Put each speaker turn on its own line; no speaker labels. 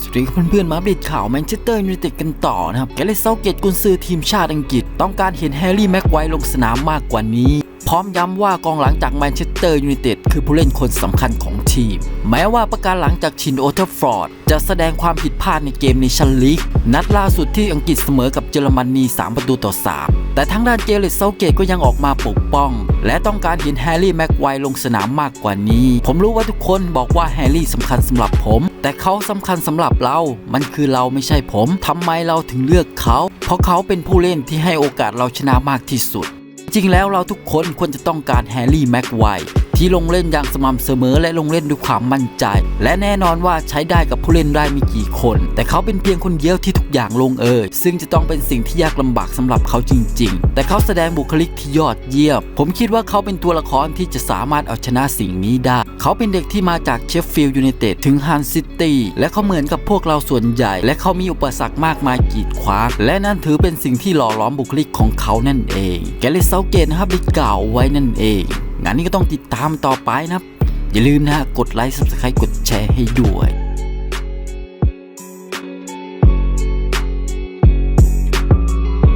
สวัสดีเพื่อนๆมาอัปเดตข่าวแมนเชสเตอร์ยูไนเต็ดกันต่อนะครับ แกเลสเซาเกตกุนซือทีมชาติอังกฤษ ต้องการเห็นแฮร์รี่แม็กไวร์ลงสนามมากกว่านี้ พร้อมย้ำว่ากองหลังจากแมนเชสเตอร์ยูไนเต็ดคือผู้เล่นคนสำคัญของทีม แม้ว่าประการหลังจากชินโอเทอร์ฟอร์ด จะแสดงความผิดพลาดในเกมในชันลีก นัดล่าสุดที่อังกฤษเสมอกับเยอรมนี 3 ประตูต่อ 3 แต่ทั้งด้านเจเลสเซาเกตก็ยังออกมาปกป้อง และต้องการเห็นแฮร์รี่แม็กไวร์ลงสนามมากกว่านี้ ผมรู้ว่าทุกคนบอกว่าแฮร์รี่สำคัญสำหรับผม แต่เขาสำคัญสำหรับเรา มันคือเราไม่ใช่ผมทำไมเราถึงเลือกเขา เพราะเขาเป็นผู้เล่นที่ให้โอกาสเราชนะมากที่สุด จริงแล้วเราทุกคนควรจะต้องการแฮร์รี่แม็กไวร์ ที่ลงเล่นอย่างสม่ำเสมอและลงเล่นด้วยความมั่นใจ และแน่นอนว่าใช้ได้กับผู้เล่นได้ไม่กี่คน แต่เขาเป็นเพียงคนเดียวที่ทุกอย่างลงเอยซึ่งจะต้องเป็นสิ่งที่ยากลำบากสำหรับเขาจริง ๆ แต่เขาแสดงบุคลิกที่ยอดเยี่ยมผมคิดว่าเขาเป็นตัวละครที่จะสามารถเอาชนะสิ่งนี้ได้ เขาเป็นเด็กที่มาจากเชฟฟิลด์ยูไนเต็ดถึงฮันซิตี้และเขาเหมือนกับพวกเราส่วนใหญ่ และเขามีอุปสรรคมากมายกีดขวางและนั่นถือเป็นสิ่งที่หล่อหลอมบุคลิกของเขานั่นเอง แกเลสเซาเกตนะครับได้กล่าวไว้นั่นเอง งานนี้ก็ต้องติดตามต่อไปนะครับ อย่าลืมนะฮะกดไลค์ subscribe กดแชร์ให้ด้วย